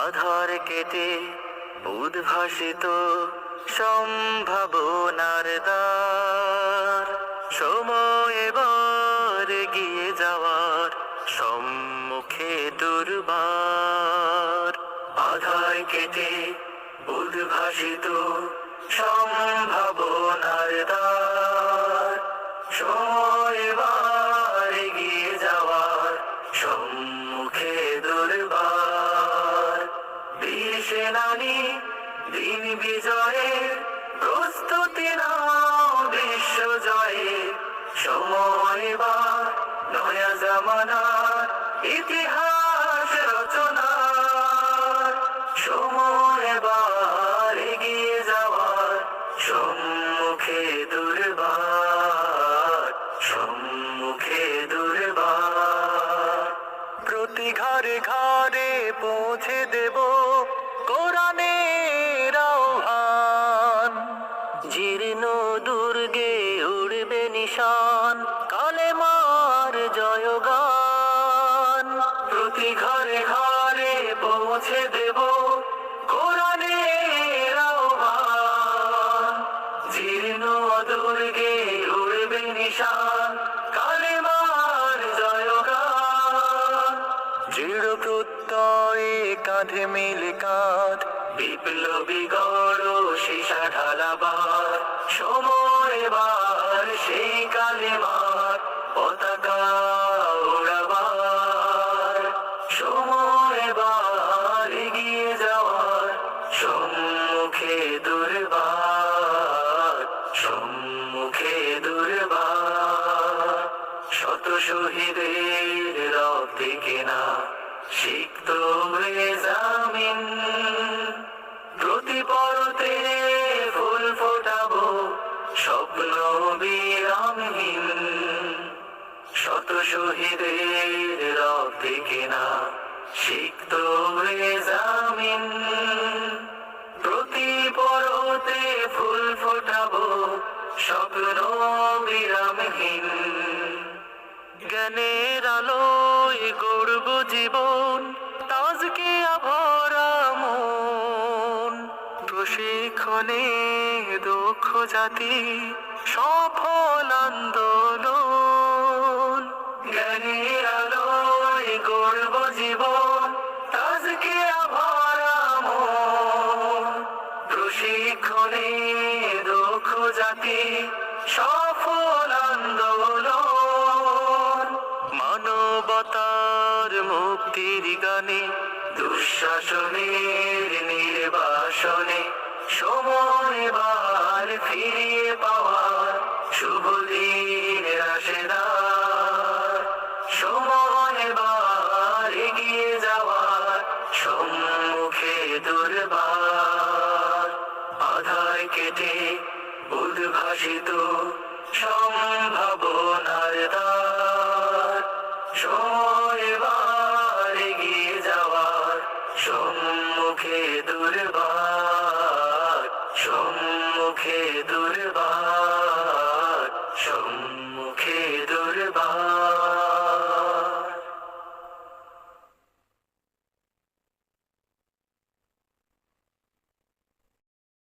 আধার কেটে উদ্ভাসিত সম্ভাবনার দ্বার। সময় এবার গিয়ে যাওয়ার সম্মুখে দুর্বার। আধার কেটে উদ্ভাসিত সম্ভাবনার দ্বার। দিন বিজয়ের প্রস্তুতি নাও বিশ্ব জয়ে। সময় বা নয়া জামানার ইতিহাস জয়গান। প্রতি ঘরে ঘরে পৌঁছে দেব কোরআনের আহ্বান। জীর্ণ দুর্গে উড়বে নিশান, কালেমার জয়গান। দৃঢ় প্রত্যয়ে কাঁধে মিলে কাঁধ, বিপ্লবী গড় সীসা ঢালাবার সময় বার সেই কালেমার পতাকা শহীদের রক্তে কেনা সিক্ত হয়ে জামিন। প্রতি পরতে ফুল ফোটাবো স্বপ্ন বিরামহীন। শত শহীদের রক্তে কেনা সিক্ত হয়ে জামিন। প্রতি পরতে ফুল ফোটাবো স্বপ্ন বিরামহীন। জ্ঞানের আলোয় গড়ব জীবন, তাজকে আভরা মন। প্রশিক্ষণে দক্ষ জাতি, সফল আন্দোলন। জ্ঞানের আলোয় গড়ব জীবন, তাজকে আভরা মন। প্রশিক্ষণে দক্ষ জাতি, সফল আন্দোলন। মাতার মুক্তির গানে, দুঃশাসনের নির্বাসনে সময় বার ফিরিয়ে পাওয়ার শুভ দিন রাশেদার সময় বার এগিয়ে যাওয়ার সম্মুখে দুর্বার। আধায় কেটে উদ্ভাসিত সম্ভাবনার দ্বার। যাওয়ার সম্মুখে দুর্বার সম্মুখে দু